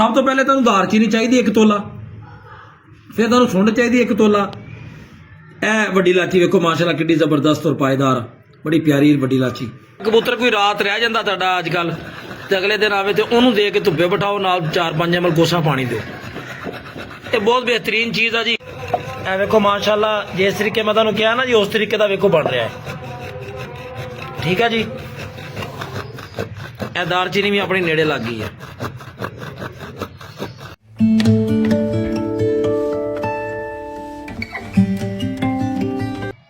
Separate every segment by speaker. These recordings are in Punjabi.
Speaker 1: ਸਭ ਤੋਂ ਪਹਿਲੇ ਤੁਹਾਨੂੰ ਦਾਰਚੀਨੀ ਚਾਹੀਦੀ ਇੱਕ ਤੋਲਾ। ਫਿਰ ਤੁਹਾਨੂੰ ਸੁੰਡ ਚਾਹੀਦੀ ਇੱਕ ਤੋਲਾ। ਇਹ ਵੱਡੀ ਲਾਚੀ ਵੇਖੋ, ਮਾਸ਼ਾਅੱਲਾ ਕਿੱਡੀ ਜ਼ਬਰਦਸਤ ਔਰ ਪਾਇਦਾਰ ਬੜੀ ਪਿਆਰੀ ਵੱਡੀ ਲਾਚੀ ਕਬੂਤਰ ਕੋਈ ਰਾਤ ਰਹਿ ਜਾਂਦਾ ਤੁਹਾਡਾ ਅੱਜ ਕੱਲ ਤੇ ਅਗਲੇ ਦਿਨ ਆਵੇ ਤੇ ਉਹਨੂੰ ਦੇ ਕੇ ਧੁੱਪੇ ਬਿਠਾਓ, ਨਾਲ 4-5 ml ਕੋਸਾ ਪਾਣੀ ਦਿਓ। ਇਹ ਬਹੁਤ ਬਿਹਤਰੀਨ ਚੀਜ਼ ਆ ਜੀ। ਇਹ ਵੇਖੋ, ਮਾਸ਼ਾਅੱਲਾ, ਜਿਸ ਤਰੀਕੇ ਮੈਂ ਤੁਹਾਨੂੰ ਕਿਹਾ ਨਾ ਜੀ, ਉਸ ਤਰੀਕੇ ਦਾ ਵੇਖੋ ਬਣ ਰਿਹਾ ਹੈ। ਠੀਕ ਹੈ ਜੀ? ਇਹ ਦਾਰਚੀਨੀ ਵੀ ਆਪਣੇ ਨੇੜੇ ਲੱਗ ਗਈ ਹੈ।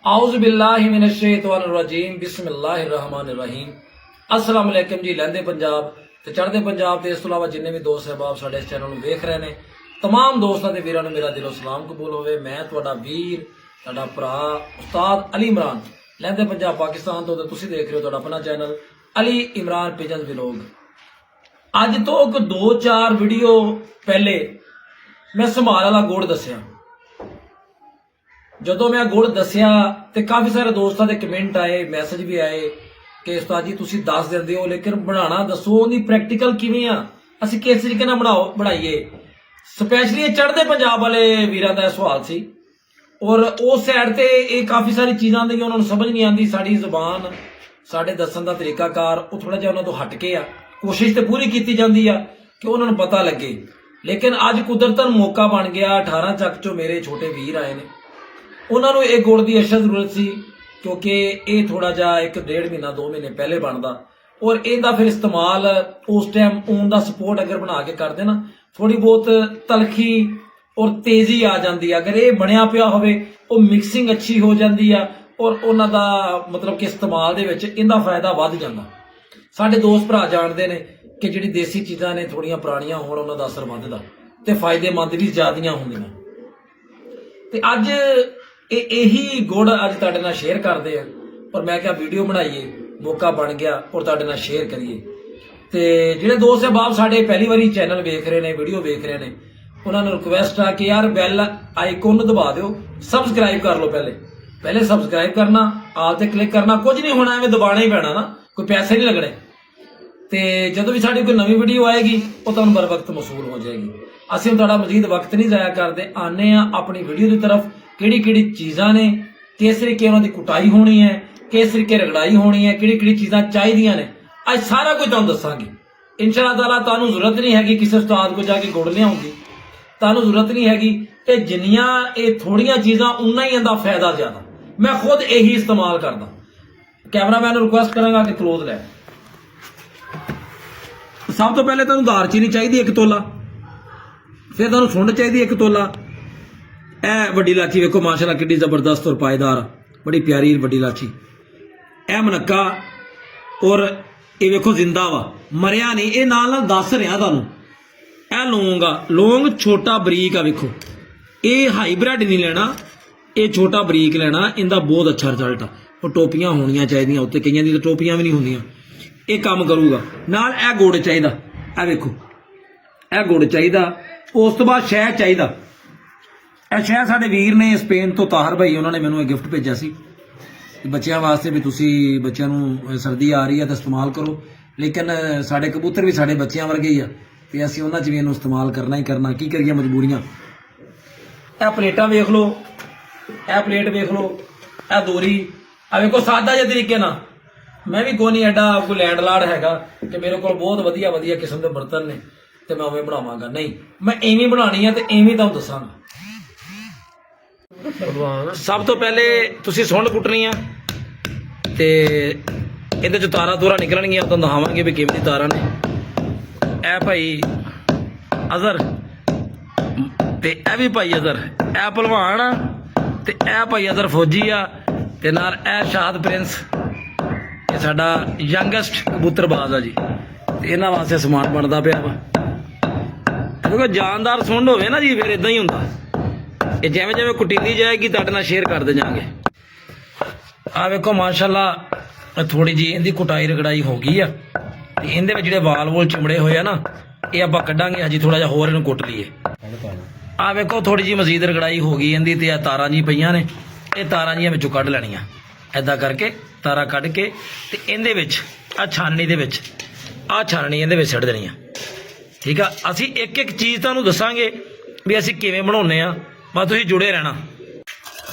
Speaker 1: ਆਉਜ਼ ਬਿੱਲਾਹਿ ਮਿਨਸ਼ ਸ਼ੈਤਾਨਿਰ ਰਜੀਮ ਬਿਸਮਿਲ੍ਲਾਹਿਰ ਰਹਿਮਾਨਿਰ ਰਹੀਮ ਅਸਲਾਮ ਅਲੈਕਮ ਜੀ ਲਹਿੰਦੇ ਪੰਜਾਬ ਤੇ ਚੜ੍ਹਦੇ ਪੰਜਾਬ ਤੇ ਇਸ ਤੋਂ ਇਲਾਵਾ ਜਿੰਨੇ ਵੀ ਦੋਸਤ ਸਹਿਬਾਬ ਸਾਡੇ ਇਸ ਚੈਨਲ ਨੂੰ ਵੇਖ ਰਹੇ ਨੇ तमाम ਦੋਸਤਾਂ ਤੇ ਵੀਰਾਂ ਨੂੰ ਮੇਰਾ ਦਿਲੋਂ ਸਲਾਮ ਕਬੂਲ ਹੋਵੇ ਮੈਂ ਤੁਹਾਡਾ ਵੀਰ ਤੁਹਾਡਾ ਭਰਾ ਉਸਤਾਦ ਅਲੀ ਇਮਰਾਨ ਲਹਿੰਦੇ ਪੰਜਾਬ ਪਾਕਿਸਤਾਨ ਤੋਂ ਤੇ ਤੁਸੀਂ ਦੇਖ ਰਹੇ ਹੋ ਤੁਹਾਡਾ ਆਪਣਾ channel Ali Imran pigeon vlog ਅੱਜ ਤੋਂ ਇੱਕ 2-4 ਵੀਡੀਓ ਪਹਿਲੇ ਮੈਂ ਸੰਭਾਲ ਵਾਲਾ ਗੋੜ ਦੱਸਿਆ ਜਦੋਂ ਮੈਂ ਗੁੜ ਦੱਸਿਆ ਤੇ ਕਾਫੀ ਸਾਰੇ ਦੋਸਤਾਂ ਦੇ ਕਮੈਂਟ ਆਏ ਮੈਸੇਜ ਵੀ ਆਏ ਕਿ ਉਸਤਾਦ ਜੀ ਤੁਸੀਂ ਦੱਸ ਦਿੰਦੇ ਹੋ, ਲੇਕਿਨ ਬਣਾਉਣਾ ਦੱਸੋ, ਉਹਦੀ ਪ੍ਰੈਕਟੀਕਲ ਕਿਵੇਂ ਆ? ਅਸੀਂ ਕਿਸ ਤਰੀਕੇ ਨਾਲ ਬਣਾਓ, ਬਣਾਈਏ? ਸਪੈਸ਼ਲੀ ਇਹ ਚੜ੍ਹਦੇ ਪੰਜਾਬ ਵਾਲੇ ਵੀਰਾਂ ਦਾ ਇਹ ਸਵਾਲ ਸੀ। ਔਰ ਉਸ ਸਾਈਡ ਤੇ ਇਹ ਕਾਫੀ ਸਾਰੀ ਚੀਜ਼ਾਂ ਦੀ ਉਹਨਾਂ ਨੂੰ ਸਮਝ ਨਹੀਂ ਆਉਂਦੀ, ਸਾਡੀ ਜ਼ੁਬਾਨ, ਸਾਡੇ ਦੱਸਣ ਦਾ ਤਰੀਕਾਕਾਰ, ਉਹ ਥੋੜਾ ਜਿਹਾ ਉਹਨਾਂ ਤੋਂ ਹਟ ਕੇ ਆ। ਕੋਸ਼ਿਸ਼ ਤੇ ਪੂਰੀ ਕੀਤੀ ਜਾਂਦੀ ਆ ਕਿ ਉਹਨਾਂ ਨੂੰ ਪਤਾ ਲੱਗੇ। ਲੇਕਿਨ ਅੱਜ ਕੁਦਰਤਨ ਮੌਕਾ ਬਣ ਗਿਆ 18 ਚੱਕ ਚੋਂ ਮੇਰੇ ਛੋਟੇ ਵੀਰ ਆਏ ਨੇ। ਉਹਨਾਂ ਨੂੰ ਇਹ ਗੁੜ ਦੀ ਅਸ਼ਦ ਜ਼ਰੂਰਤ ਸੀ, ਕਿਉਂਕਿ ਇਹ ਥੋੜਾ ਜਿਹਾ ਇੱਕ ਡੇਢ ਮਹੀਨਾ 2 ਮਹੀਨੇ ਪਹਿਲੇ ਬਣਦਾ। ਔਰ ਇਹਦਾ ਫਿਰ ਇਸਤੇਮਾਲ ਉਸ ਟਾਈਮ ਓਨ ਦਾ ਸਪੋਰਟ ਅਗਰ ਬਣਾ ਕੇ ਕਰਦੇ ਨਾ ਥੋੜੀ ਬਹੁਤ ਤਲਖੀ ਔਰ ਤੇਜ਼ੀ ਆ ਜਾਂਦੀ ਆ। ਅਗਰ ਇਹ ਬਣਿਆ ਪਿਆ ਹੋਵੇ, ਉਹ ਮਿਕਸਿੰਗ ਅੱਛੀ ਹੋ ਜਾਂਦੀ ਆ ਔਰ ਉਹਨਾਂ ਦਾ ਮਤਲਬ ਕਿ ਇਸਤੇਮਾਲ ਦੇ ਵਿੱਚ ਇਹਦਾ ਫਾਇਦਾ ਵੱਧ ਜਾਂਦਾ। ਸਾਡੇ ਦੋਸਤ ਭਰਾ ਜਾਣਦੇ ਨੇ ਕਿ ਜਿਹੜੀ ਦੇਸੀ ਚੀਜ਼ਾਂ ਨੇ ਥੋੜੀਆਂ ਪੁਰਾਣੀਆਂ ਹੋਣ ਉਹਨਾਂ ਦਾ ਅਸਰ ਵੱਧਦਾ ਤੇ ਫਾਇਦੇਮੰਦ ਵੀ ਜ਼ਿਆਦੀਆਂ ਹੁੰਦੀਆਂ। ਤੇ ਅੱਜ ਇਹ ਇਹੀ ਗੁੜ ਅੱਜ ਤੁਹਾਡੇ ਨਾਲ ਸ਼ੇਅਰ ਕਰਦੇ ਆ। ਪਰ ਮੈਂ ਕਿਹਾ ਵੀਡੀਓ ਬਣਾਈਏ, ਮੌਕਾ ਬਣ ਗਿਆ ਔਰ ਤੁਹਾਡੇ ਨਾਲ ਸ਼ੇਅਰ ਕਰੀਏ। ਤੇ ਜਿਹੜੇ ਦੋਸਤ ਬਾਪ ਸਾਡੇ ਪਹਿਲੀ ਵਾਰੀ ਚੈਨਲ ਵੇਖ ਰਹੇ ਨੇ ਵੀਡੀਓ ਵੇਖ ਰਹੇ ਨੇ, ਉਹਨਾਂ ਨੂੰ ਰਿਕੁਐਸਟ ਆ ਕਿ ਯਾਰ ਬੈਲ ਆਈਕਨ ਨੂੰ ਦਬਾ ਦਿਓ ਸਬਸਕ੍ਰਾਈਬ ਕਰ ਲਓ ਪਹਿਲੇ। ਪਹਿਲੇ ਸਬਸਕ੍ਰਾਈਬ ਕਰਨਾ ਆਲ ਤੇ ਕਲਿੱਕ ਕਰਨਾ, ਕੁਝ ਨਹੀਂ ਹੋਣਾ, ਐਵੇਂ ਦਬਾਣਾ ਹੀ ਪੈਣਾ ਨਾ, ਕੋਈ ਪੈਸੇ ਨਹੀਂ ਲੱਗਣੇ। ਤੇ ਜਦੋਂ ਵੀ ਸਾਡੀ ਕੋਈ ਨਵੀਂ ਵੀਡੀਓ ਆਏਗੀ, ਉਹ ਤੁਹਾਨੂੰ ਬਰ ਵਕਤ ਮਸੂਲ ਹੋ ਜਾਏਗੀ। ਅਸੀਂ ਤੁਹਾਡਾ ਮਜ਼ੀਦ ਵਕਤ ਨਹੀਂ ਜ਼ਾਇਆ ਕਰਦੇ ਆਨੇ ਆ ਆਪਣੀ ਵੀਡੀਓ ਦੀ ਤਰਫ। ਕਿਹੜੀ ਕਿਹੜੀ ਚੀਜ਼ਾਂ ਨੇ, ਕਿਸ ਤਰੀਕੇ ਉਹਨਾਂ ਦੀ ਕੁਟਾਈ ਹੋਣੀ ਹੈ, ਕਿਸ ਤਰੀਕੇ ਰਗੜਾਈ ਹੋਣੀ ਹੈ ਕਿਹੜੀ ਕਿਹੜੀ ਚੀਜ਼ਾਂ ਚਾਹੀਦੀਆਂ ਨੇ, ਅੱਜ ਸਾਰਾ ਕੁਝ ਤੁਹਾਨੂੰ ਦੱਸਾਂਗੇ। ਇਨਸ਼ਾ ਤਾਲਾ ਤੁਹਾਨੂੰ ਜ਼ਰੂਰਤ ਨਹੀਂ ਹੈਗੀ ਕਿਸੇ ਉਸਤਾਦ ਕੋ ਜਾ ਕੇ ਗੁੜ ਲਿਆਉਣ ਤੁਹਾਨੂੰ ਜ਼ਰੂਰਤ ਨਹੀਂ ਹੈਗੀ ਇਹ ਜਿੰਨੀਆਂ, ਇਹ ਥੋੜੀਆਂ ਚੀਜ਼ਾਂ ਉਨਾ ਹੀ ਇਹਦਾ ਫਾਇਦਾ ਜ਼ਿਆਦਾ। ਮੈਂ ਖੁਦ ਇਹੀ ਇਸਤੇਮਾਲ ਕਰਦਾ। ਕੈਮਰਾਮੈਨ ਨੂੰ ਰਿਕੁਐਸਟ ਕਰਾਂਗਾ ਕਿ ਕਲੋਜ਼ ਲੈ। ਸਭ ਤੋਂ ਪਹਿਲੇ ਤੁਹਾਨੂੰ ਦਾਰਚੀਨੀ ਚਾਹੀਦੀ ਇੱਕ ਤੋਲਾ। ਫਿਰ ਤੁਹਾਨੂੰ ਸੁੰਡ ਚਾਹੀਦੀ ਇੱਕ ਤੋਲਾ। ਇਹ ਵੱਡੀ ਲਾਚੀ ਵੇਖੋ, ਮਾਸ਼ਾਅੱਲਾ ਕਿੱਡੀ ਜ਼ਬਰਦਸਤ ਔਰ ਪਾਇਦਾਰ ਆ। ਬੜੀ ਪਿਆਰੀ ਵੱਡੀ ਲਾਚੀ ਇਹ ਮਨੱਕਾ ਔਰ ਇਹ ਵੇਖੋ, ਜ਼ਿੰਦਾ ਵਾ। ਮਰਿਆ ਨਹੀਂ, ਇਹ ਨਾਲ ਨਾਲ ਦੱਸ ਰਿਹਾ ਤੁਹਾਨੂੰ। ਇਹ ਲੌਂਗ ਆ, ਲੌਂਗ ਛੋਟਾ ਬਰੀਕ ਆ ਵੇਖੋ। ਇਹ ਹਾਈਬ੍ਰਿਡ ਨਹੀਂ ਲੈਣਾ, ਇਹ ਛੋਟਾ ਬਰੀਕ ਲੈਣਾ, ਇਹਦਾ ਬਹੁਤ ਅੱਛਾ ਰਿਜ਼ਲਟ ਆ। ਉਹ ਟੋਪੀਆਂ ਹੋਣੀਆਂ ਚਾਹੀਦੀਆਂ, ਉੱਤੇ ਕਈਆਂ ਦੀ ਤਾਂ ਟੋਪੀਆਂ ਵੀ ਨਹੀਂ ਹੁੰਦੀਆਂ। ਇਹ ਕੰਮ ਕਰੂਗਾ। ਨਾਲ ਇਹ ਗੁੜ ਚਾਹੀਦਾ। ਇਹ ਵੇਖੋ ਇਹ ਗੁੜ ਚਾਹੀਦਾ। ਉਸ ਤੋਂ ਬਾਅਦ ਸ਼ਹਿਦ ਚਾਹੀਦਾ। ਇਹ ਸ਼ਹਿਦ ਸਾਡੇ ਵੀਰ ਨੇ ਸਪੇਨ ਤੋਂ ਤਾਹਰ ਭਾਈ, ਉਹਨਾਂ ਨੇ ਮੈਨੂੰ ਇਹ ਗਿਫਟ ਭੇਜਿਆ ਸੀ। ਕਿ ਬੱਚਿਆਂ ਵਾਸਤੇ ਵੀ ਤੁਸੀਂ ਬੱਚਿਆਂ ਨੂੰ ਸਰਦੀ ਆ ਰਹੀ ਹੈ ਤਾਂ ਇਸਤੇਮਾਲ ਕਰੋ। ਲੇਕਿਨ ਸਾਡੇ ਕਬੂਤਰ ਵੀ ਸਾਡੇ ਬੱਚਿਆਂ ਵਰਗੇ ਹੀ ਆ। ਤੇ ਅਸੀਂ ਉਹਨਾਂ 'ਚ ਵੀ ਇਹਨੂੰ ਇਸਤੇਮਾਲ ਕਰਨਾ ਹੀ ਕਰਨਾ। ਕੀ ਕਰੀਏ ਮਜਬੂਰੀਆਂ? ਇਹ ਪਲੇਟਾਂ ਵੇਖ ਲਓ। ਇਹ ਪਲੇਟ ਵੇਖ ਲਓ। ਇਹ ਦੋਰੀ। ਆ ਵੇਖੋ, ਸਾਦਾ ਜਿਹੇ ਤਰੀਕੇ ਨਾਲ। ਮੈਂ ਵੀ ਕੋਈ ਨਹੀਂ ਐਡਾ ਕੋਈ ਲੈਂਡਲਾਰਡ ਹੈਗਾ ਕਿ ਮੇਰੇ ਕੋਲ ਬਹੁਤ ਵਧੀਆ ਵਧੀਆ ਕਿਸਮ ਦੇ ਬਰਤਨ ਨੇ ਤੇ ਮੈਂ ਉਵੇਂ ਬਣਾਵਾਂਗਾ। ਨਹੀਂ, ਮੈਂ ਐਵੇਂ ਬਣਾਣੀ ਆ ਤੇ ਐਵੇਂ ਤੁਹਾਨੂੰ ਦੱਸਾਂਗਾ। ਸਭ ਤੋਂ ਪਹਿਲੇ ਤੁਸੀਂ ਸੁੰਡ ਕੁੱਟਣੀ ਆ ਤੇ ਇਹਦੇ ਚ ਤਾਰਾਂ ਤੂਰਾਂ ਨਿਕਲਣਗੀਆਂ ਤੁਹਾਨੂੰ ਦਿਖਾਵਾਂਗੇ ਵੀ ਕਿਵੇਂ ਦੀ ਤਾਰਾਂ ਨੇ। ਇਹ ਭਾਈ ਅਜ਼ਰ ਤੇ ਇਹ ਵੀ ਭਾਈ ਅਜ਼ਰ ਇਹ ਭਲਵਾਨ ਆ ਤੇ ਇਹ ਭਾਈ ਅਜ਼ਰ ਫੌਜੀ ਆ। ਤੇ ਨਾਲ ਇਹ ਸ਼ਾਹਦ ਪ੍ਰਿੰਸ। ਇਹ ਸਾਡਾ ਯੰਗੈਸਟ ਕਬੂਤਰਬਾਜ਼ ਆ ਜੀ। ਤੇ ਇਹਨਾਂ ਵਾਸਤੇ ਸਮਾਨ ਬਣਦਾ ਪਿਆ ਵਾ। ਕਿਉਂਕਿ ਜਾਨਦਾਰ ਸੁੰਡ ਹੋਵੇ ਨਾ ਜੀ, ਫਿਰ ਇਦਾਂ ਹੀ ਹੁੰਦਾ। ਇਹ ਜਿਵੇਂ ਜਿਵੇਂ ਕੁੱਟੀਂਦੀ ਜਾਏਗੀ, ਤੁਹਾਡੇ ਨਾਲ ਸ਼ੇਅਰ ਕਰਦੇ ਜਾਾਂਗੇ ਆ ਵੇਖੋ, ਮਾਸ਼ਾਅੱਲਾ ਥੋੜੀ ਜੀ ਇਹਦੀ ਕੁਟਾਈ ਰਗੜਾਈ ਹੋ ਗਈ ਆ। ਇਹਦੇ ਵਿੱਚ ਜਿਹੜੇ ਵਾਲ ਵੋਲ ਚਿਮੜੇ ਹੋਏ ਆ ਨਾ, ਇਹ ਆਪਾਂ ਕੱਢਾਂਗੇ ਹਜੀ ਥੋੜਾ ਜਿਹਾ ਹੋਰ ਇਹਨੂੰ ਕੁੱਟ ਲਈਏ। ਆ ਵੇਖੋ ਥੋੜੀ ਜੀ ਮਜ਼ੀਦ ਰਗੜਾਈ ਹੋ ਗਈ ਇਹਦੀ ਤੇ ਆ ਤਾਰਾਂ ਜੀ ਪਈਆਂ ਨੇ, ਇਹ ਤਾਰਾਂ ਜੀਆਂ ਵਿੱਚੋਂ ਕੱਢ ਲੈਣੀਆਂ। ਐਦਾਂ ਕਰਕੇ ਤਾਰਾਂ ਕੱਢ ਕੇ ਤੇ ਇਹਦੇ ਵਿੱਚ ਆ ਛਾਨਣੀ ਦੇ ਵਿੱਚ ਆ ਛਾਨਣੀ ਇਹਦੇ ਵਿੱਚ ਛੱਡ ਦੇਣੀ ਆ। ਠੀਕ ਆ? ਅਸੀਂ ਇੱਕ ਇੱਕ ਚੀਜ਼ ਤੁਹਾਨੂੰ ਦੱਸਾਂਗੇ ਵੀ ਅਸੀਂ ਕਿਵੇਂ ਬਣਾਉਨੇ ਆ। ਬਸ ਤੁਸੀਂ ਜੁੜੇ ਰਹਿਣਾ।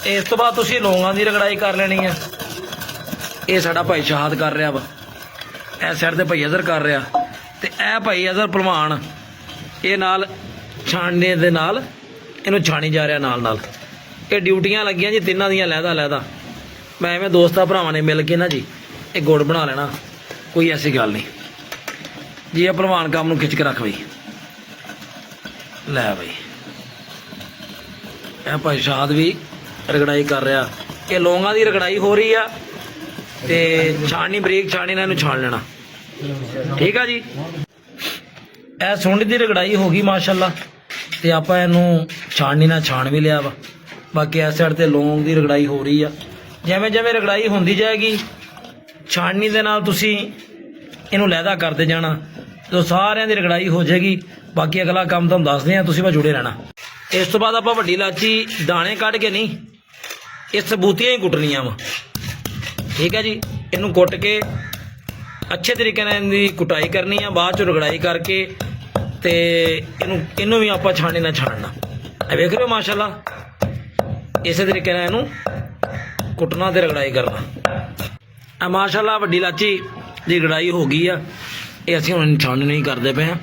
Speaker 1: ਇਸ ਤੋਂ ਬਾਅਦ ਤੁਸੀਂ ਲੌਂਗਾਂ ਦੀ ਰਗੜਾਈ ਕਰ ਲੈਣੀ ਹੈ ਇਹ ਸਾਡਾ ਭਾਈ ਸ਼ਹਾਦ ਕਰ ਰਿਹਾ ਵਾ। ਇਹ ਸਾਈਡ ਤੇ ਭਾਈ ਅਜ਼ਰ ਕਰ ਰਿਹਾ। ਤੇ ਇਹ ਭਾਈ ਅਜ਼ਰ ਭਲਵਾਨ ਇਹ ਨਾਲ ਛਾਣਨੇ ਦੇ ਨਾਲ ਇਹਨੂੰ ਛਾਣੀ ਜਾ ਰਿਹਾ ਨਾਲ ਨਾਲ। ਇਹ ਡਿਊਟੀਆਂ ਲੱਗੀਆਂ ਜੀ, ਤਿੰਨਾਂ ਦੀਆਂ ਲਹਿਦਾ ਲਹਿਦਾ। ਮੈਂ ਐਵੇਂ ਦੋਸਤਾਂ ਭਰਾਵਾਂ ਨੇ ਮਿਲ ਕੇ ਨਾ ਜੀ, ਇਹ ਗੁੜ ਬਣਾ ਲੈਣਾ। ਕੋਈ ਐਸੀ ਗੱਲ ਨਹੀਂ। ਜੀ ਇਹ ਭਲਵਾਨ ਕੰਮ ਨੂੰ ਖਿੱਚ ਕੇ ਰੱਖ ਬਈ। ਲੈ ਬਈ। ਇਹ ਭਾਈ ਸ਼ਾਦ ਵੀ ਰਗੜਾਈ ਕਰ ਰਿਹਾ। ਇਹ ਲੌਂਗਾਂ ਦੀ ਰਗੜਾਈ ਹੋ ਰਹੀ ਆ ਤੇ ਛਾਣੀ ਬਰੀਕ ਛਾਣੀ ਨਾਲ ਇਹਨੂੰ ਛਾਣ ਲੈਣਾ। ਠੀਕ ਆ ਜੀ? ਇਹ ਸੁੰਡ ਦੀ ਰਗੜਾਈ ਹੋ ਗਈ ਮਾਸ਼ਾਅੱਲਾ ਤੇ ਆਪਾਂ ਇਹਨੂੰ ਛਾਣਨੀ ਨਾਲ ਛਾਣ ਵੀ ਲਿਆ ਵਾ। ਬਾਕੀ ਇਸ ਸਾਈਡ ਤੇ ਲੌਂਗ ਦੀ ਰਗੜਾਈ ਹੋ ਰਹੀ ਆ। ਜਿਵੇਂ ਜਿਵੇਂ ਰਗੜਾਈ ਹੁੰਦੀ ਜਾਏਗੀ ਛਾਣਨੀ ਦੇ ਨਾਲ ਤੁਸੀਂ ਇਹਨੂੰ ਲਹਿਦਾ ਕਰਦੇ ਜਾਣਾ। ਜਦੋਂ ਸਾਰਿਆਂ ਦੀ ਰਗੜਾਈ ਹੋ ਜਾਏਗੀ। ਬਾਕੀ ਅਗਲਾ ਕੰਮ ਤੁਹਾਨੂੰ ਦੱਸਦੇ ਆ, ਤੁਸੀਂ ਬਸ ਜੁੜੇ ਰਹਿਣਾ। ਇਸ ਤੋਂ ਬਾਅਦ ਆਪਾਂ ਵੱਡੀ ਇਲਾਚੀ ਦਾਣੇ ਕੱਢ ਕੇ ਨਹੀਂ, ਇਹ ਸਬੂਤੀਆਂ ਹੀ ਕੁੱਟਣੀਆਂ ਵਾ। ਠੀਕ ਹੈ ਜੀ? ਇਹਨੂੰ ਕੁੱਟ ਕੇ ਅੱਛੇ ਤਰੀਕੇ ਨਾਲ ਇਹਦੀ ਕੁਟਾਈ ਕਰਨੀ ਆ, ਬਾਅਦ ਚ ਰਗੜਾਈ ਕਰਕੇ ਤੇ ਇਹਨੂੰ ਇਹਨੂੰ ਵੀ ਆਪਾਂ ਛਾਣੇ ਨਾਲ ਛਾਣਨਾ। ਇਹ ਵੇਖ ਰਹੇ ਹੋ ਮਾਸ਼ਾਅੱਲਾ? ਇਸੇ ਤਰੀਕੇ ਨਾਲ ਇਹਨੂੰ ਕੁੱਟਣਾ ਤੇ ਰਗੜਾਈ ਕਰਨਾ। ਆ ਮਾਸ਼ਾਅੱਲਾ ਵੱਡੀ ਲਾਚੀ ਦੀ ਰਗੜਾਈ ਹੋ ਗਈ ਆ। ਇਹ ਅਸੀਂ ਹੁਣ ਛਾਣ ਨਹੀਂ ਕਰਦੇ ਪਏ ਆ।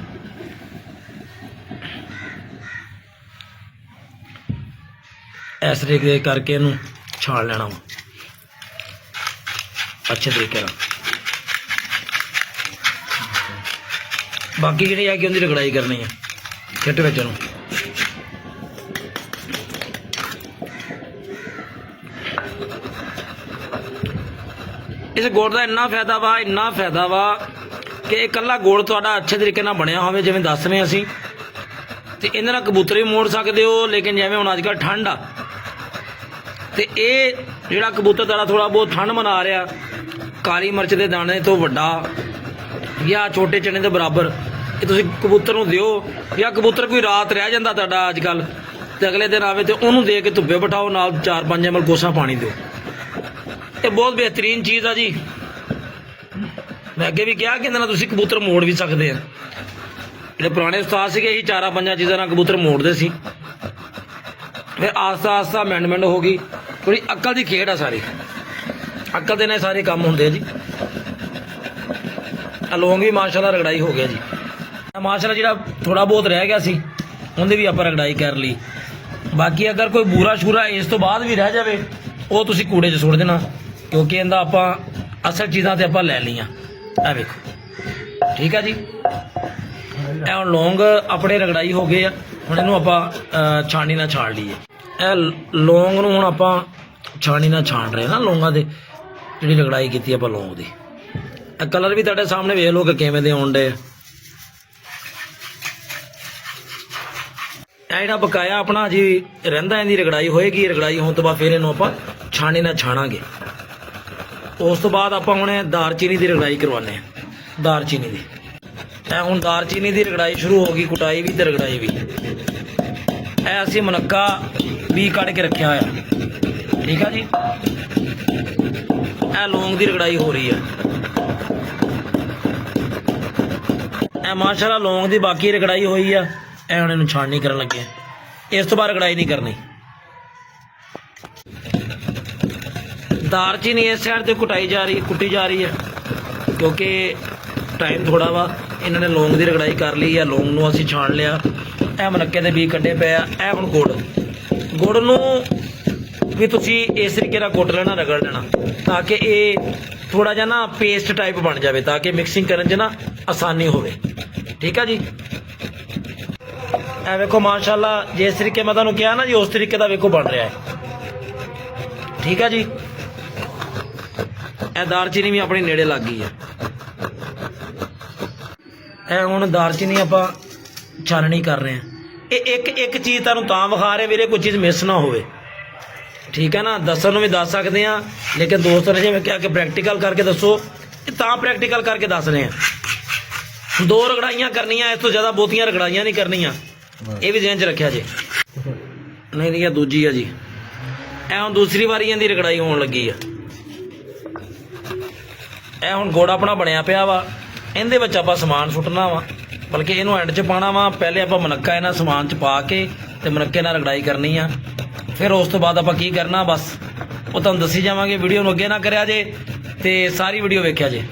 Speaker 1: ਇਸ ਤਰੀਕੇ ਕਰਕੇ ਇਹਨੂੰ ਛਾਣ ਲੈਣਾ ਵਾ। ਅੱਛੇ ਤਰੀਕੇ ਨਾਲ। ਬਾਕੀ ਜਿਹੜੀ ਆ ਕਿ ਉਹਦੀ ਰਗੜਾਈ ਕਰਨੀ ਆ ਛਿੱਟ ਵਿੱਚ ਨੂੰ ਇਸ ਗੁੜ ਦਾ ਇੰਨਾ ਫਾਇਦਾ ਵਾ, ਇੰਨਾ ਫਾਇਦਾ ਵਾ ਕਿ ਇਹ ਇਕੱਲਾ ਗੁੜ ਤੁਹਾਡਾ ਅੱਛੇ ਤਰੀਕੇ ਨਾਲ ਬਣਿਆ ਹੋਵੇ, ਜਿਵੇਂ ਦੱਸ ਰਹੇ ਅਸੀਂ। ਤੇ ਇਹਦੇ ਨਾਲ ਕਬੂਤਰ ਵੀ ਮੋੜ ਸਕਦੇ ਹੋ, ਲੇਕਿਨ ਜਿਵੇਂ ਹੁਣ ਅੱਜ ਕੱਲ੍ਹ ਠੰਡ ਆ ਤੇ ਇਹ ਜਿਹੜਾ ਕਬੂਤਰ ਤੁਹਾਡਾ ਥੋੜਾ ਬਹੁਤ ਠੰਡ ਮਨਾ ਰਿਹਾ, ਕਾਲੀ ਮਿਰਚ ਦੇ ਦਾਣੇ ਤੋਂ ਵੱਡਾ ਜਾਂ ਛੋਟੇ ਚਣੇ ਦੇ ਬਰਾਬਰ, ਇਹ ਤੁਸੀਂ ਕਬੂਤਰ ਨੂੰ ਦਿਓ ਜਾਂ ਕਬੂਤਰ ਕੋਈ ਰਾਤ ਰਹਿ ਜਾਂਦਾ ਤੁਹਾਡਾ ਅੱਜ ਕੱਲ ਤੇ ਅਗਲੇ ਦਿਨ ਆਵੇ ਤੇ ਉਹਨੂੰ ਦੇ ਕੇ ਧੁੱਪੇ ਬਿਠਾਓ, ਨਾਲ 4-5 ml ਕੋਸਾ ਪਾਣੀ ਦਿਓ। ਇਹ ਬਹੁਤ ਬਿਹਤਰੀਨ ਚੀਜ਼ ਆ ਜੀ। ਮੈਂ ਅੱਗੇ ਵੀ ਕਿਹਾ ਕਿ ਇਹਨਾਂ ਨਾਲ ਤੁਸੀਂ ਕਬੂਤਰ ਮੋੜ ਵੀ ਸਕਦੇ ਆ। ਜਿਹੜੇ ਪੁਰਾਣੇ ਉਸਤਾਦ ਸੀਗੇ, ਇਹੀ ਚਾਰਾਂ ਪੰਜਾਂ ਚੀਜ਼ਾਂ ਨਾਲ ਕਬੂਤਰ ਮੋੜਦੇ ਸੀ। ਫਿਰ ਆਸਤਾ ਆਸਤਾ ਅਮੈਂਡਮੈਂਟ ਹੋ ਗਈ। ਥੋੜੀ ਅਕਲ ਦੀ ਖੇਡ ਆ ਸਾਰੀ। ਅਕਲ ਦੇ ਨਾਲ ਸਾਰੇ ਕੰਮ ਹੁੰਦੇ ਆ ਜੀ। ਅਲੋਂਗ ਵੀ ਮਾਸ਼ਾਅੱਲਾ ਰਗੜਾਈ ਹੋ ਗਿਆ ਜੀ। ਇਹ ਮਾਸ਼ਾਅੱਲਾ ਜਿਹੜਾ ਥੋੜਾ ਬਹੁਤ ਰਹਿ ਗਿਆ ਸੀ, ਉਹਦੀ ਵੀ ਆਪਾਂ ਰਗੜਾਈ ਕਰ ਲਈ। ਬਾਕੀ ਅਗਰ ਕੋਈ ਬੂਰਾ ਸ਼ੂਰਾ ਇਸ ਤੋਂ ਬਾਅਦ ਵੀ ਰਹਿ ਜਾਵੇ, ਉਹ ਤੁਸੀਂ ਕੂੜੇ 'ਚ ਸੁੱਟ ਦੇਣਾ। ਕਿਉਂਕਿ ਇਹਦਾ ਆਪਾਂ ਅਸਲ ਚੀਜ਼ਾਂ ਤੇ ਆਪਾਂ ਲੈ ਲਈਆਂ। ਇਹ ਵੇਖੋ। ਠੀਕ ਆ ਜੀ? ਇਹ ਹੁਣ ਲੌਂਗ ਆਪਣੇ ਰਗੜਾਈ ਹੋ ਗਏ ਆ। ਹੁਣ ਇਹਨੂੰ ਆਪਾਂ ਛਾਣੀ ਨਾਲ ਛਾਣ ਲਈਏ। ਇਹ ਲੌਂਗ ਨੂੰ ਹੁਣ ਆਪਾਂ ਛਾਣੀ ਨਾਲ ਛਾਣ ਰਹੇ ਨਾ ਲੌਂਗਾਂ ਦੇ। ਜਿਹੜੀ ਰਗੜਾਈ ਕੀਤੀ ਆਪਾਂ ਲੌਂਗ ਦੀ। ਇਹ ਕਲਰ ਵੀ ਤੁਹਾਡੇ ਸਾਹਮਣੇ ਵੇਖ ਲਓ ਕਿ ਕਿਵੇਂ ਦੇ ਆਉਂਦੇ ਆ। ਇਹ ਜਿਹੜਾ ਬਕਾਇਆ ਆਪਣਾ ਜੀ ਰਹਿੰਦਾ, ਇਹਦੀ ਰਗੜਾਈ ਹੋਏਗੀ, ਰਗੜਾਈ ਹੋਣ ਤੋਂ ਬਾਅਦ ਫਿਰ ਇਹਨੂੰ ਆਪਾਂ ਛਾਣੇ ਨਾਲ ਛਾਣਾਂਗੇ। ਉਸ ਤੋਂ ਬਾਅਦ ਆਪਾਂ ਹੁਣ ਇਹ ਦਾਰਚੀਨੀ ਦੀ ਰਗੜਾਈ ਕਰਵਾਉਂਦੇ ਆ ਦਾਰਚੀਨੀ ਦੀ। ਇਹ ਹੁਣ ਦਾਰਚੀਨੀ ਦੀ ਰਗੜਾਈ ਸ਼ੁਰੂ ਹੋ ਗਈ, ਕੁਟਾਈ ਵੀ ਤੇ ਰਗੜਾਈ ਵੀ। ਇਹ ਅਸੀਂ ਮਨੱਕਾ ਵੀ ਕੱਢ ਕੇ ਰੱਖਿਆ ਹੋਇਆ। ਠੀਕ ਆ ਜੀ। ਇਹ ਲੌਂਗ ਦੀ ਰਗੜਾਈ ਹੋ ਰਹੀ ਹੈ ਇਹ ਮਾਸ਼ਾਅੱਲਾ ਲੌਂਗ ਦੀ ਬਾਕੀ ਰਗੜਾਈ ਹੋਈ ਆ। ਇਹ ਹੁਣ ਇਹਨੂੰ ਛਾਣਨੀ ਕਰਨ ਲੱਗੇ ਇਸ ਤੋਂ ਬਾਅਦ ਰਗੜਾਈ ਨਹੀਂ ਕਰਨੀ। ਦਾਰਚੀਨੀ ਇਸ ਸਾਈਡ ਤੇ ਕੁਟਾਈ ਜਾ ਰਹੀ, ਕੁੱਟੀ ਜਾ ਰਹੀ ਹੈ ਕਿਉਂਕਿ ਟਾਈਮ ਥੋੜਾ ਵਾ। ਇਹਨਾਂ ਨੇ ਲੌਂਗ ਦੀ ਰਗੜਾਈ ਕਰ ਲਈ ਆ। ਲੌਂਗ ਨੂੰ ਅਸੀਂ ਛਾਣ ਲਿਆ। ਇਹ ਮਨੱਕੇ ਦੇ ਬੀ ਕੱਢੇ ਪਏ ਆ। ਇਹ ਹੁਣ ਗੁੜ। ਗੁੜ ਨੂੰ ਵੀ ਤੁਸੀਂ ਇਸ ਤਰੀਕੇ ਨਾਲ ਕੁੱਟ ਲੈਣਾ, ਰਗੜ ਲੈਣਾ, ਤਾਂ ਕਿ ਇਹ ਥੋੜਾ ਜਿਹਾ ਨਾ ਪੇਸਟ ਟਾਈਪ ਬਣ ਜਾਵੇ, ਤਾਂ ਕਿ ਮਿਕਸਿੰਗ ਕਰਨ 'ਚ ਨਾ ਆਸਾਨੀ ਹੋਵੇ। ਠੀਕ ਆ ਜੀ? ਇਹ ਵੇਖੋ, ਮਾਸ਼ਾਅੱਲਾ, ਜਿਸ ਤਰੀਕੇ ਮੈਂ ਤੁਹਾਨੂੰ ਕਿਹਾ ਨਾ ਜੀ, ਉਸ ਤਰੀਕੇ ਦਾ ਵੇਖੋ ਬਣ ਰਿਹਾ ਹੈ। ਠੀਕ ਆ ਜੀ? ਇਹ ਦਾਰਚੀਨੀ ਵੀ ਆਪਣੇ ਨੇੜੇ ਲੱਗ ਗਈ ਹੈ। ਇਹ ਹੁਣ ਦਾਰਚੀਨੀ ਆਪਾਂ ਛਾਨਣੀ ਕਰ ਰਹੇ ਹਾਂ। ਇਹ ਇੱਕ ਇੱਕ ਚੀਜ਼ ਤੁਹਾਨੂੰ ਤਾਂ ਵਿਖਾ ਰਹੇ, ਵੀਰੇ, ਕੋਈ ਚੀਜ਼ ਮਿਸ ਨਾ ਹੋਵੇ। ਠੀਕ ਹੈ ਨਾ, ਦੱਸਣ ਨੂੰ ਵੀ ਦੱਸ ਸਕਦੇ ਆ ਲੇਕਿਨ ਦੋਸਤਾਂ ਨੇ ਜਿਵੇਂ ਕਿਹਾ ਕਿ ਪ੍ਰੈਕਟੀਕਲ ਕਰਕੇ ਦੱਸੋ ਤਾਂ ਪ੍ਰੈਕਟੀਕਲ ਕਰਕੇ ਦੱਸ ਰਹੇ ਆ ਦੋ ਰਗੜਾਈਆਂ ਕਰਨੀਆਂ, ਇਸ ਤੋਂ ਜ਼ਿਆਦਾ ਬਹੁਤੀਆਂ ਰਗੜਾਈਆਂ ਨਹੀਂ ਕਰਨੀਆਂ। ਇਹ ਵੀ ਧਿਆਨ ਚ ਰੱਖਿਆ ਜੇ। ਨਹੀਂ ਨਹੀਂ, ਇਹ ਦੂਜੀ ਆ ਜੀ। ਇਹ ਹੁਣ ਦੂਸਰੀ ਵਾਰੀ ਇਹਦੀ ਰਗੜਾਈ ਹੋਣ ਲੱਗੀ ਆ। ਇਹ ਹੁਣ ਗੋੜਾ ਆਪਣਾ ਬਣਿਆ ਪਿਆ ਵਾ। ਇਹਦੇ ਵਿੱਚ ਆਪਾਂ ਸਮਾਨ ਸੁੱਟਣਾ ਵਾ। ਬਲਕਿ ਇਹਨੂੰ ਐਂਡ 'ਚ ਪਾਣਾ ਵਾ। ਪਹਿਲੇ ਆਪਾਂ ਮਨੱਕਾ ਇਹਨਾਂ ਸਮਾਨ 'ਚ ਪਾ ਕੇ ਤੇ ਮਨੱਕੇ ਨਾਲ ਰਗੜਾਈ ਕਰਨੀ ਆ। ਫਿਰ ਉਸ ਤੋਂ ਬਾਅਦ ਆਪਾਂ ਕੀ ਕਰਨਾ, ਬਸ ਉਹ ਤੁਹਾਨੂੰ ਦੱਸੀ ਜਾਵਾਂਗੇ ਵੀਡੀਓ ਨੂੰ ਅੱਗੇ ਨਾ ਕਰਿਆ ਜੇ ਤੇ ਸਾਰੀ ਵੀਡੀਓ ਵੇਖਿਆ ਜੇ।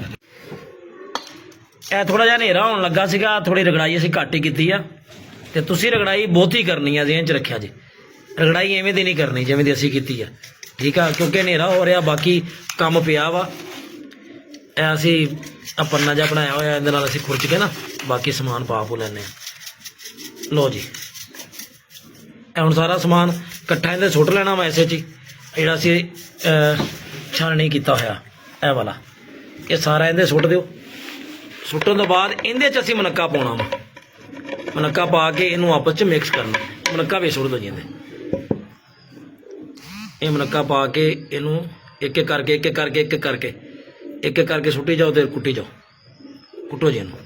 Speaker 1: ਇਹ ਥੋੜਾ ਜਿਹਾ ਹਨੇਰਾ ਹੋਣ ਲੱਗਾ ਸੀਗਾ ਥੋੜੀ ਰਗੜਾਈ ਅਸੀਂ ਘੱਟ ਹੀ ਕੀਤੀ ਆ। ਤੇ ਤੁਸੀਂ ਰਗੜਾਈ ਬਹੁਤੀ ਕਰਨੀ ਆ, ਜਿਹਨ 'ਚ ਰੱਖਿਆ ਜੇ। ਰਗੜਾਈ ਐਵੇਂ ਦੀ ਨਹੀਂ ਕਰਨੀ, ਜਿਵੇਂ ਦੀ ਅਸੀਂ ਕੀਤੀ ਆ। ਠੀਕ ਆ, ਕਿਉਂਕਿ ਹਨੇਰਾ ਹੋ ਰਿਹਾ, ਬਾਕੀ ਕੰਮ ਪਿਆ ਵਾ। ਇਹ ਅਸੀਂ ਆ ਪੰਨਾ ਜਿਹਾ ਬਣਾਇਆ ਹੋਇਆ, ਇਹਦੇ ਨਾਲ ਅਸੀਂ ਖੁਰਚ ਕੇ ਨਾ ਬਾਕੀ ਸਮਾਨ ਪਾ ਪੂ ਲੈਨੇ ਆ। ਲੋ ਜੀ। ਇਹ ਹੁਣ ਸਾਰਾ ਸਮਾਨ ਇਕੱਠਾ ਇਹਦੇ ਸੁੱਟ ਲੈਣਾ ਵਾ ਐਸੇ ਚ ਹੀ। ਜਿਹੜਾ ਅਸੀਂ ਅਹ, ਛਾਣਨੀ ਕੀਤਾ ਹੋਇਆ ਇਹ ਵਾਲਾ। ਇਹ ਸਾਰਾ ਇਹਦੇ ਸੁੱਟ ਦਿਓ। ਸੁੱਟਣ ਤੋਂ ਬਾਅਦ ਇਹਦੇ ਚ ਅਸੀਂ ਮਨੱਕਾ ਪਾਉਣਾ ਵਾ। ਮਨੱਕਾ ਪਾ ਕੇ ਇਹਨੂੰ ਆਪਸ ਚ ਮਿਕਸ ਕਰਨਾ। ਮਨੱਕਾ ਵੀ ਸੁੱਟ ਦਿਓ ਜੀ ਇਹਦੇ। ਇਹ ਮਨੱਕਾ ਪਾ ਕੇ ਇਹਨੂੰ ਇੱਕ ਇੱਕ ਕਰਕੇ ਇੱਕ ਇੱਕ ਕਰਕੇ ਇੱਕ ਇੱਕ ਕਰਕੇ ਇੱਕ ਇੱਕ ਕਰਕੇ ਸੁੱਟੀ ਜਾਓ ਤੇ ਕੁੱਟੀ ਜਾਓ। ਕੁੱਟੋ ਜੀ ਇਹਨੂੰ।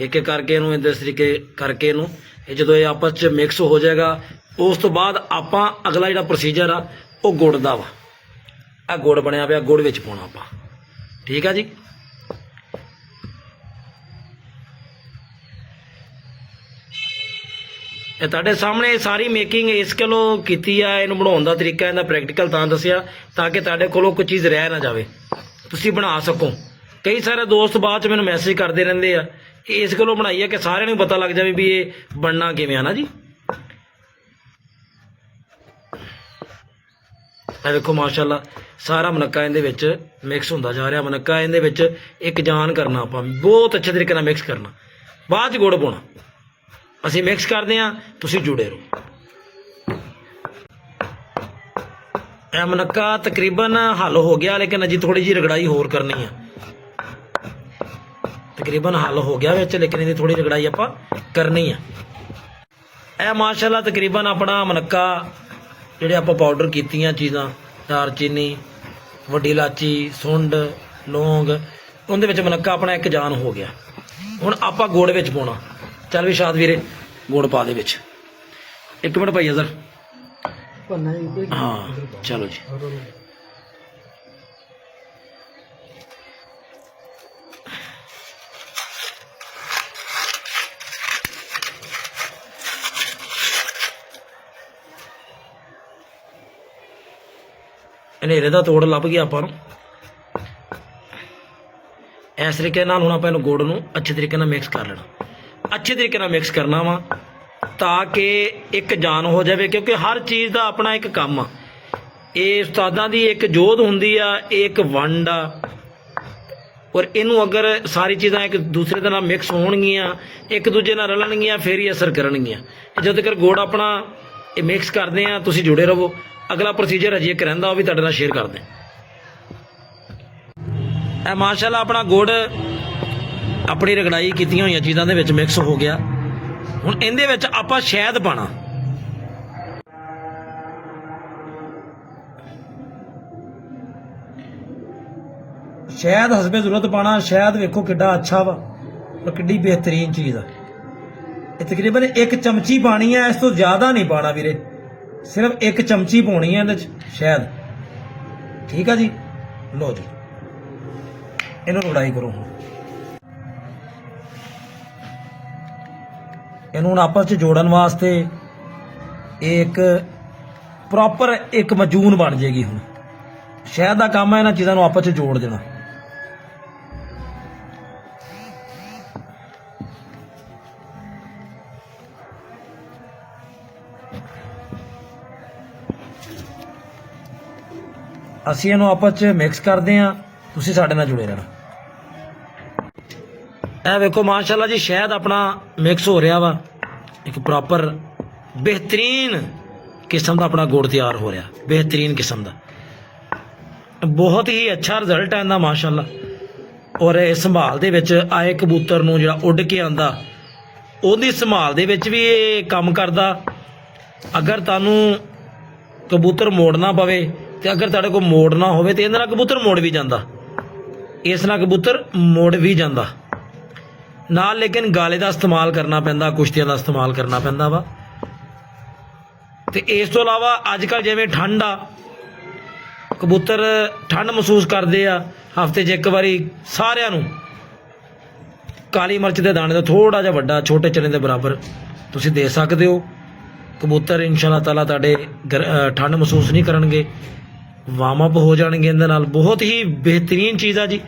Speaker 1: ਇੱਕ ਇੱਕ ਕਰਕੇ ਇਹਨੂੰ ਇਸ ਤਰੀਕੇ ਕਰਕੇ ਇਹਨੂੰ। ਇਹ ਜਦੋਂ ਇਹ ਆਪਸ ਚ ਮਿਕਸ ਹੋ ਜਾਏਗਾ, ਉਸ ਤੋਂ ਬਾਅਦ ਆਪਾਂ ਅਗਲਾ ਜਿਹੜਾ ਪ੍ਰੋਸੀਜਰ ਆ, ਉਹ ਗੁੜ ਦਾ ਵਾ। ਆ ਗੁੜ ਬਣਿਆ ਪਿਆ, ਗੁੜ ਵਿੱਚ ਪਾਉਣਾ ਆਪਾਂ। ਠੀਕ ਆ ਜੀ? ਇਹ ਤੁਹਾਡੇ ਸਾਹਮਣੇ ਸਾਰੀ ਮੇਕਿੰਗ ਇਸ ਕਿਲੋ ਕੀਤੀ ਆ, ਇਹਨੂੰ ਬਣਾਉਣ ਦਾ ਤਰੀਕਾ, ਇਹਦਾ ਪ੍ਰੈਕਟੀਕਲ ਤਾਂ ਦੱਸਿਆ, ਤਾਂ ਕਿ ਤੁਹਾਡੇ ਕੋਲੋਂ ਕੋਈ ਚੀਜ਼ ਰਹਿ ਨਾ ਜਾਵੇ। ਤੁਸੀਂ ਬਣਾ ਸਕੋ। ਕਈ ਸਾਰੇ ਦੋਸਤ ਬਾਅਦ ਚ ਮੈਨੂੰ ਮੈਸੇਜ ਕਰਦੇ ਰਹਿੰਦੇ ਆ ਇਸ ਗੱਲੋਂ ਬਣਾਈ ਹੈ ਕਿ ਸਾਰਿਆਂ ਨੂੰ ਪਤਾ ਲੱਗ ਜਾਵੇ ਵੀ ਇਹ ਬਣਨਾ ਕਿਵੇਂ ਆ ਨਾ ਜੀ। ਇਹ ਦੇਖੋ ਮਾਸ਼ਾਅੱਲਾ, ਸਾਰਾ ਮਨੱਕਾ ਇਹਦੇ ਵਿੱਚ ਮਿਕਸ ਹੁੰਦਾ ਜਾ ਰਿਹਾ। ਮਨੱਕਾ ਇਹਦੇ ਵਿੱਚ ਇੱਕ ਜਾਨ ਕਰਨਾ ਆਪਾਂ ਬਹੁਤ ਅੱਛੇ ਤਰੀਕੇ ਨਾਲ ਮਿਕਸ ਕਰਨਾ। ਬਾਅਦ ਚ ਗੁੜ ਪਾਉਣਾ। ਅਸੀਂ ਮਿਕਸ ਕਰਦੇ ਹਾਂ, ਤੁਸੀਂ ਜੁੜੇ ਰਹੋ। ਇਹ ਮਨੱਕਾ ਤਕਰੀਬਨ ਹੱਲ ਹੋ ਗਿਆ, ਲੇਕਿਨ ਅਜੇ ਥੋੜੀ ਜੀ ਰਗੜਾਈ ਹੋਰ ਕਰਨੀ ਆ। ਤਕਰੀਬਨ ਹੱਲ ਹੋ ਗਿਆ ਵਿੱਚ ਲੇਕਿਨ ਇਹਦੀ ਥੋੜੀ ਰਗੜਾਈ ਆਪਾਂ ਕਰਨੀ ਆ। ਇਹ ਮਾਸ਼ਾਅੱਲਾ ਤਕਰੀਬਨ ਆਪਣਾ ਮਨੱਕਾ ਜਿਹੜੇ ਆਪਾਂ ਪਾਊਡਰ ਕੀਤੀਆਂ ਚੀਜ਼ਾਂ ਦਾਰਚੀਨੀ ਵੱਡੀ ਇਲਾਚੀ ਸੁੰਡ ਲੌਂਗ ਉਹਦੇ ਵਿੱਚ ਮਨੱਕਾ ਆਪਣਾ ਇੱਕ ਜਾਨ ਹੋ ਗਿਆ। ਹੁਣ ਆਪਾਂ ਗੁੜ ਵਿੱਚ ਪਾਉਣਾ। ਚੱਲ ਵੀ ਸ਼ਾਦ ਵੀਰੇ ਗੁੜ ਪਾ ਦੇ ਵਿੱਚ। ਇੱਕ ਮਿੰਟ ਭਾਈ ਅਜ਼ਰ। ਹਾਂ ਚਲੋ ਜੀ। ਹਨੇਰੇ ਦਾ ਤੋੜ ਲੱਭ ਗਿਆ ਆਪਾਂ ਨੂੰ। ਇਸ ਤਰੀਕੇ ਨਾਲ ਹੁਣ ਆਪਾਂ ਇਹਨੂੰ ਗੁੜ ਨੂੰ ਅੱਛੇ ਤਰੀਕੇ ਨਾਲ ਮਿਕਸ ਕਰ ਲੈਣਾ। ਅੱਛੇ ਤਰੀਕੇ ਨਾਲ ਮਿਕਸ ਕਰਨਾ ਵਾ ਤਾਂ ਕਿ ਇੱਕ ਜਾਨ ਹੋ ਜਾਵੇ, ਕਿਉਂਕਿ ਹਰ ਚੀਜ਼ ਦਾ ਆਪਣਾ ਇੱਕ ਕੰਮ ਆ। ਇਹ ਉਸਤਾਦਾਂ ਦੀ ਇੱਕ ਜੋਧ ਹੁੰਦੀ ਆ, ਇਹ ਇੱਕ ਵੰਡ ਆ। ਔਰ ਇਹਨੂੰ ਅਗਰ ਸਾਰੀ ਚੀਜ਼ਾਂ ਇੱਕ ਦੂਸਰੇ ਦੇ ਨਾਲ ਮਿਕਸ ਹੋਣਗੀਆਂ, ਇੱਕ ਦੂਜੇ ਨਾਲ ਰਲਣਗੀਆਂ, ਫੇਰ ਹੀ ਅਸਰ ਕਰਨਗੀਆਂ। ਜਦੋਂ ਤੱਕ ਗੁੜ ਆਪਣਾ ਇਹ ਮਿਕਸ ਕਰਦੇ ਆ, ਤੁਸੀਂ ਜੁੜੇ ਰਹੋ। ਅਗਲਾ ਪ੍ਰੋਸੀਜਰ ਅਜੇ ਇੱਕ ਰਹਿੰਦਾ, ਉਹ ਵੀ ਤੁਹਾਡੇ ਨਾਲ ਸ਼ੇਅਰ ਕਰਦੇ ਇਹ ਮਾਸ਼ਾਅੱਲਾ ਆਪਣਾ ਗੁੜ ਆਪਣੀ ਰਗੜਾਈ ਕੀਤੀਆਂ ਹੋਈਆਂ ਚੀਜ਼ਾਂ ਦੇ ਵਿੱਚ ਮਿਕਸ ਹੋ ਗਿਆ। ਹੁਣ ਇਹਦੇ ਵਿੱਚ ਆਪਾਂ ਸ਼ਹਿਦ ਪਾਣਾ। ਸ਼ਹਿਦ ਹਸਬੇ ਜ਼ਰੂਰਤ ਪਾਣਾ, ਸ਼ਹਿਦ ਵੇਖੋ ਕਿੱਡਾ ਅੱਛਾ ਵਾ, ਔਰ ਕਿੱਡੀ ਬਿਹਤਰੀਨ ਚੀਜ਼ ਆ। ਇਹ ਤਕਰੀਬਨ ਇੱਕ ਚਮਚੀ ਪਾਣੀ ਆ ਇਸ ਤੋਂ ਜ਼ਿਆਦਾ ਨਹੀਂ ਪਾਣਾ ਵੀਰੇ। ਸਿਰਫ ਇੱਕ ਚਮਚੀ ਪਾਉਣੀ ਹੈ ਇਹਦੇ ਚ ਸ਼ਹਿਦ ਠੀਕ ਆ ਜੀ? ਲੋ ਜੀ। ਇਹਨੂੰ ਰਗੜਾਈ ਕਰੋ ਹੁਣ। ਇਹਨੂੰ ਹੁਣ ਆਪਸ ਚ ਜੋੜਨ ਵਾਸਤੇ ਇਹ ਇੱਕ ਪ੍ਰੋਪਰ ਇੱਕ ਮਜੂਨ ਬਣ ਜੇਗੀ ਹੁਣ। ਸ਼ਹਿਦ ਦਾ ਕੰਮ ਹੈ ਇਹਨਾਂ ਚੀਜ਼ਾਂ ਨੂੰ ਆਪਸ ਚ ਜੋੜ ਦੇਣਾ। ਅਸੀਂ ਇਹਨੂੰ ਆਪਸ ਚ ਮਿਕਸ ਕਰਦੇ ਆ ਤੁਸੀਂ ਸਾਡੇ ਨਾਲ ਜੁੜੇ ਰਹਿਣਾ। ਇਹ ਵੇਖੋ, ਮਾਸ਼ਾਅੱਲਾ ਜੀ ਸ਼ਹਿਦ ਆਪਣਾ ਮਿਕਸ ਹੋ ਰਿਹਾ ਵਾ। ਇੱਕ ਪ੍ਰੋਪਰ ਬਿਹਤਰੀਨ ਕਿਸਮ ਦਾ ਆਪਣਾ ਗੁੜ ਤਿਆਰ ਹੋ ਰਿਹਾ। ਬਿਹਤਰੀਨ ਕਿਸਮ ਦਾ। ਬਹੁਤ ਹੀ ਅੱਛਾ ਰਿਜ਼ਲਟ ਹੈ ਇਹਦਾ, ਮਾਸ਼ਾਅੱਲਾ। ਔਰ ਇਹ ਸੰਭਾਲ ਦੇ ਵਿੱਚ ਆਏ ਕਬੂਤਰ ਨੂੰ ਜਿਹੜਾ ਉੱਡ ਕੇ ਆਂਦਾ, ਉਹਦੀ ਸੰਭਾਲ ਦੇ ਵਿੱਚ ਵੀ ਇਹ ਕੰਮ ਕਰਦਾ। ਅਗਰ ਤੁਹਾਨੂੰ ਕਬੂਤਰ ਮੋੜਨਾ ਪਵੇ ਤੇ ਅਗਰ ਤੁਹਾਡੇ ਕੋਲ ਮੋੜ ਨਾ ਹੋਵੇ ਤੇ ਇਹਦੇ ਨਾਲ ਕਬੂਤਰ ਮੋੜ ਵੀ ਜਾਂਦਾ। ਇਸ ਨਾਲ ਕਬੂਤਰ ਮੋੜ ਵੀ ਜਾਂਦਾ। ਨਾਲ ਲੇਕਿਨ ਗਾਲੇ ਦਾ ਇਸਤੇਮਾਲ ਕਰਨਾ ਪੈਂਦਾ, ਕੁਸ਼ਤੀਆਂ ਦਾ ਇਸਤੇਮਾਲ ਕਰਨਾ ਪੈਂਦਾ ਵਾ। ਤੇ ਇਸ ਤੋਂ ਇਲਾਵਾ ਅੱਜ ਕੱਲ ਜਿਵੇਂ ਠੰਡ ਆ, ਕਬੂਤਰ ਠੰਡ ਮਹਿਸੂਸ ਕਰਦੇ ਆ, ਹਫ਼ਤੇ 'ਚ ਇੱਕ ਵਾਰੀ ਸਾਰਿਆਂ ਨੂੰ। ਕਾਲੀ ਮਿਰਚ ਦੇ ਦਾਣੇ ਦਾ ਥੋੜਾ ਜਿਹਾ ਵੱਡਾ, ਛੋਟੇ ਚਨੇ ਦੇ ਬਰਾਬਰ ਤੁਸੀਂ ਦੇ ਸਕਦੇ ਹੋ। ਕਬੂਤਰ ਇਨਸ਼ਾਅੱਲਾ ਤਾਲਾ ਤੁਹਾਡੇ ਗਰ- ਠੰਡ ਮਹਿਸੂਸ ਨਹੀਂ ਕਰਨਗੇ। ਵਾਰਮ ਅਪ ਹੋ ਜਾਣਗੇ ਇਹਦੇ ਨਾਲ। ਬਹੁਤ ਹੀ ਬਿਹਤਰੀਨ ਚੀਜ਼ ਆ ਜੀ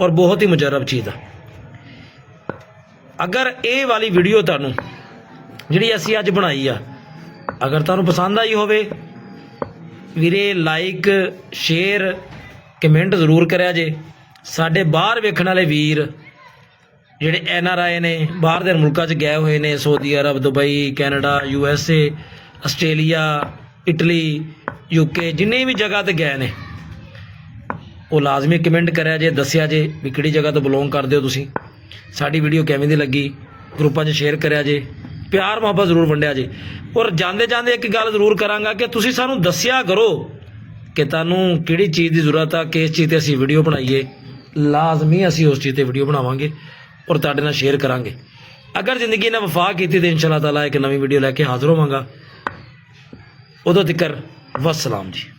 Speaker 1: ਔਰ ਬਹੁਤ ਹੀ ਮੁਜਰਬ ਚੀਜ਼ ਆ। ਅਗਰ ਇਹ ਵਾਲੀ ਵੀਡੀਓ ਤੁਹਾਨੂੰ, ਜਿਹੜੀ ਅਸੀਂ ਅੱਜ ਬਣਾਈ ਆ, ਅਗਰ ਤੁਹਾਨੂੰ ਪਸੰਦ ਆਈ ਹੋਵੇ, ਵੀਰੇ ਲਾਈਕ ਸ਼ੇਅਰ ਕਮੈਂਟ ਜ਼ਰੂਰ ਕਰਿਆ ਜੇ। ਸਾਡੇ ਬਾਹਰ ਵੇਖਣ ਵਾਲੇ ਵੀਰ, ਜਿਹੜੇ ਐਨ ਆਰ ਆਈ ਨੇ, ਬਾਹਰ ਦੇ ਮੁਲਕਾਂ 'ਚ ਗਏ ਹੋਏ ਨੇ Saudi Arab Dubai Canada U S A Australia Italy UK ਜਿੰਨੇ ਵੀ ਜਗ੍ਹਾ ਤੇ ਗਏ ਨੇ, ਉਹ ਲਾਜ਼ਮੀ ਕਮੈਂਟ ਕਰਿਆ ਜੇ, ਦੱਸਿਆ ਜੇ ਵੀ ਕਿਹੜੀ ਜਗ੍ਹਾ ਤੋਂ ਬਿਲੋਂਗ ਕਰਦੇ ਹੋ ਤੁਸੀਂ। ਸਾਡੀ ਵੀਡੀਓ ਕਿਵੇਂ ਦੀ ਲੱਗੀ ਗਰੁੱਪਾਂ 'ਚ ਸ਼ੇਅਰ ਕਰਿਆ ਜੇ, ਪਿਆਰ, ਮੁਹੱਬਤ ਜ਼ਰੂਰ ਵੰਡਿਆ ਜੇ। ਔਰ ਜਾਂਦੇ ਜਾਂਦੇ ਇੱਕ ਗੱਲ ਜ਼ਰੂਰ ਕਰਾਂਗਾ ਕਿ ਤੁਸੀਂ ਸਾਨੂੰ ਦੱਸਿਆ ਕਰੋ ਕਿ ਤੁਹਾਨੂੰ ਕਿਹੜੀ ਚੀਜ਼ ਦੀ ਜ਼ਰੂਰਤ ਆ, ਕਿਸ ਚੀਜ਼ ਤੇ ਅਸੀਂ ਵੀਡੀਓ ਬਣਾਈਏ। ਲਾਜ਼ਮੀ ਅਸੀਂ ਉਸ ਚੀਜ਼ ਤੇ ਵੀਡੀਓ ਬਣਾਵਾਂਗੇ ਔਰ ਤੁਹਾਡੇ ਨਾਲ ਸ਼ੇਅਰ ਕਰਾਂਗੇ। ਅਗਰ ਜ਼ਿੰਦਗੀ ਨੇ ਵਫਾ ਕੀਤੀ ਤੇ ਇਨਸ਼ਾਅੱਲਾ ਤਾਲਾ ਇੱਕ ਨਵੀਂ ਵੀਡੀਓ ਲੈ ਕੇ ਹਾਜ਼ਰ ਹੋਵਾਂਗਾ। ਉਦੋਂ ਤੱਕ ਵਸਲਾਮ ਜੀ